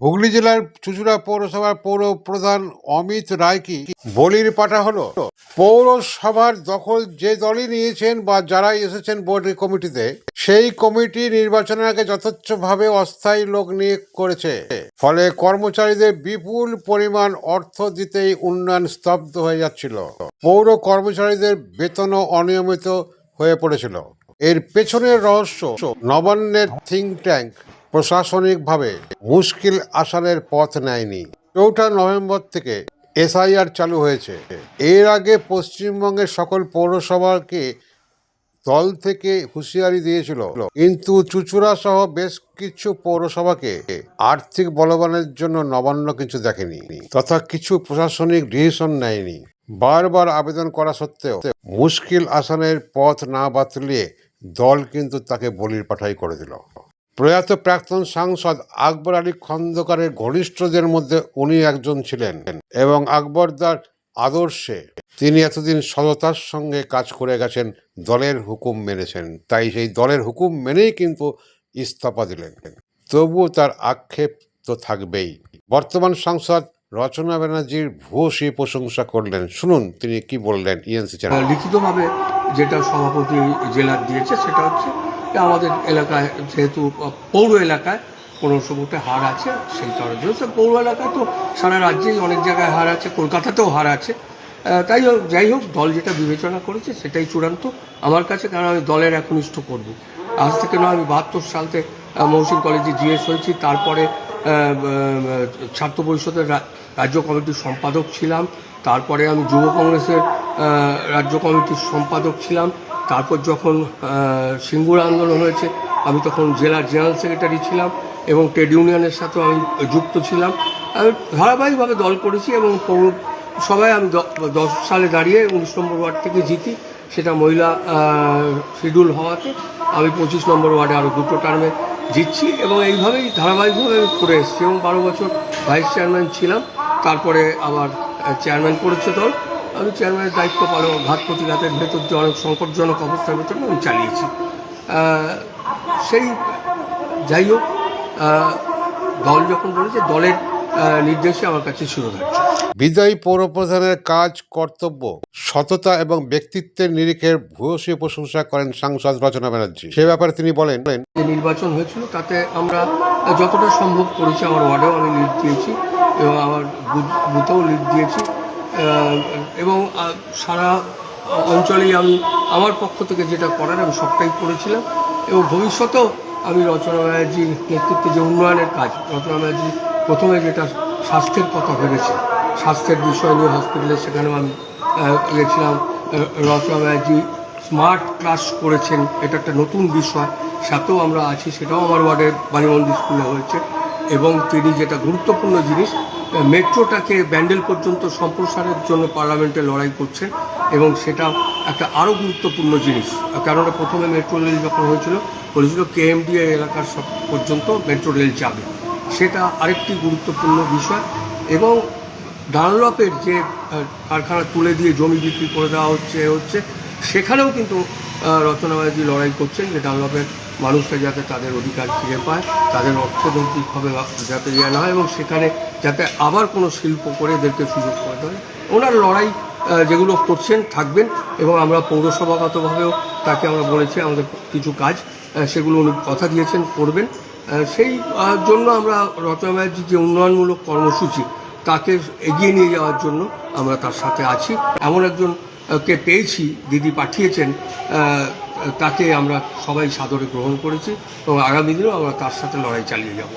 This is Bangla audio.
হুগলি জেলার চুচুড়া পৌরসভার পৌর প্রধান অমিত রায়কে বলির পাঠা হলো? পৌরসভার দখল যে দলই নিয়েছেন বা যারাই এসেছেন বোর্ড কমিটিতে সেই কমিটি নির্বাচনের আগে যথেচ্ছভাবে অস্থায়ী লোক নিয়োগ করেছে। ফলে কর্মচারীদের বিপুল পরিমাণ অর্থ দিতেই উন্নয়ন স্তব্ধ হয়ে যাচ্ছিল। পৌর কর্মচারীদের বেতনও অনিয়মিত হয়ে পড়েছিল। এর পেছনের রহস্য নবান্নের থিঙ্ক ট্যাঙ্ক প্রশাসনিকভাবে মুশকিল আসানের পথ নেয়নি। চৌঠা নভেম্বর থেকে এসআইআর চালু হয়েছে। এর আগে পশ্চিমবঙ্গের সকল পৌরসভাকে দল থেকে হুঁশিয়ারি দিয়েছিল। কিন্তু চুচুড়া সহ বেশ কিছু পৌরসভাকে আর্থিক বলবানের জন্য নবান্ন কিছু দেখেনি, তথা কিছু প্রশাসনিক ডিসিশন নেয়নি। বারবার আবেদন করা সত্ত্বেও মুশকিল আসানের পথ না বাতলিয়ে দল কিন্তু তাকে বলির পাঠাই করে দিল। প্রয়াত প্রাক্তন সাংসদ আকবর আলী খন্দকারের ঘনিষ্ঠদের মধ্যে উনি একজন ছিলেন এবং আকবরদার আদর্শে তিনি এতদিন সততার সঙ্গে কাজ করে গেছেন, দলের হুকুম মেনেছেন। তাই সেই দলের হুকুম মেনেই কিন্তু ইস্তফা দিলেন। তবুও তার আক্ষেপ তো থাকবেই। বর্তমান সাংসদ রচনা ব্যানার্জির ভূয়সী প্রশংসা করলেন। শুনুন তিনি কি বললেন ইএনসি চ্যানেল লিখিতভাবে যেটা সভাপতি জেলার দিয়েছে সেটা হচ্ছে আমাদের এলাকায়, যেহেতু পৌর এলাকায় পনেরোশো ভোটে হার আছে, সেই কারণে যেহেতু পৌর এলাকায় তো সারা রাজ্যেই অনেক জায়গায় হার আছে, কলকাতাতেও হার আছে। তাই হোক, যাই হোক, দল যেটা বিবেচনা করেছে সেটাই চূড়ান্ত। আমার কাছে কারণ আমি দলের একনিষ্ঠ করব? আজ থেকে নয়, আমি বাহাত্তর সালতে মহসিন কলেজে জিএস হয়েছি। তারপরে ছাত্র পরিষদের রাজ্য কমিটির সম্পাদক ছিলাম। তারপরে আমি যুব কংগ্রেসের রাজ্য কমিটির সম্পাদক ছিলাম। তারপর যখন সিঙ্গুর আন্দোলন হয়েছে, আমি তখন জেলার জেনারেল সেক্রেটারি ছিলাম এবং ট্রেড ইউনিয়নের সাথেও আমি যুক্ত ছিলাম। আমি ধারাবাহিকভাবে দল করেছি এবং সবাই আমি দশ সালে দাঁড়িয়ে উনিশ নম্বর ওয়ার্ড থেকে জিতি, সেটা মহিলা শিডিউল হওয়াতে আমি পঁচিশ নম্বর ওয়ার্ডে আরও দুটো টার্মে জিতছি এবং এইভাবেই ধারাবাহিকভাবে করে এসেছি এবং বারো বছর ভাইস চেয়ারম্যান ছিলাম। তারপরে আবার চেয়ারম্যান করেছে দল। আমি চেয়ারম্যানের দায়িত্ব পালন ঘাট প্রতিঘাতের ভেতর দিয়ে অনেক সংকটজনক অবস্থার ভেতরে আমি চালিয়েছি। সেই যাই হোক দল যখন বলেছে দলের নির্দেশে আমার কাছে শিরোধার্য বিদায়ী পৌরপ্রধানের কাজ কর্তব্য সততা এবং ব্যক্তিত্বের নিরিখের ভূয়সী প্রশংসা করেন সাংসদ রচনা ব্যানার্জি। সে ব্যাপারে তিনি বলেন যে নির্বাচন হয়েছিল তাতে আমরা যতটা সম্ভব করেছি আমার ওয়ার্ডেও আমি লিড দিয়েছি এবং আমার বুথ- বুথেও লিড দিয়েছি। এবং সারা অঞ্চলেই আমি, আমার পক্ষ থেকে যেটা করার, আমি সবটাই করেছিলাম। এবং ভবিষ্যতেও আমি রচনা ব্যানার্জির নেতৃত্বে যে উন্নয়নের কাজ, রচনা ব্যানার্জি প্রথমে যেটা স্বাস্থ্যের কথা ভেবেছে, স্বাস্থ্যের বিষয় নিয়ে হসপিটালে সেখানেও আমি গেছিলাম রচনা ব্যানার্জি স্মার্ট ক্লাস করেছেন, এটা একটা নতুন বিষয়, সাথেও আমরা আছি, সেটাও আমার ওয়ার্ডের বাণীমন্দির স্কুলে হয়েছে। এবং তিনি যেটা গুরুত্বপূর্ণ জিনিস মেট্রোটাকে ব্যান্ডেল পর্যন্ত সম্প্রসারের জন্য পার্লামেন্টে লড়াই করছে এবং সেটা একটা আরও গুরুত্বপূর্ণ জিনিস। কেননা প্রথমে মেট্রো রেল যখন হয়েছিল, বলেছিল কেএমডিএ এলাকার সব পর্যন্ত মেট্রো রেল যাবে। সেটা আরেকটি গুরুত্বপূর্ণ বিষয় এবং ডানলপের যে কারখানা তুলে দিয়ে জমি বিক্রি করে দেওয়া হচ্ছে হচ্ছে, সেখানেও কিন্তু রচনা লড়াই করছেন যে ডানলপের মানুষরা যাতে তাদের অধিকার ফিরে পায়, তাদের অর্থনৈতিকভাবে যাতে ইয়ে না হয় এবং সেখানে যাতে আবার কোনো শিল্প করে এদেরকে সুযোগ করে দেয় ওনার লড়াই যেগুলো করছেন, থাকবেন এবং আমরা পৌরসভাগতভাবেও তাকে আমরা বলেছি, আমাদের কিছু কাজ সেগুলো উনি কথা দিয়েছেন, করবেন। সেই জন্য আমরা রচনা ব্যানার্জির যে উন্নয়নমূলক কর্মসূচি, তাকে এগিয়ে নিয়ে যাওয়ার জন্য আমরা তার সাথে আছি। এমন একজন কে পেয়েছি, দিদি পাঠিয়েছেন তাকে আমরা সবাই সাদরে গ্রহণ করেছি এবং আগামী দিনেও আমরা তার সাথে লড়াই চালিয়ে যাব।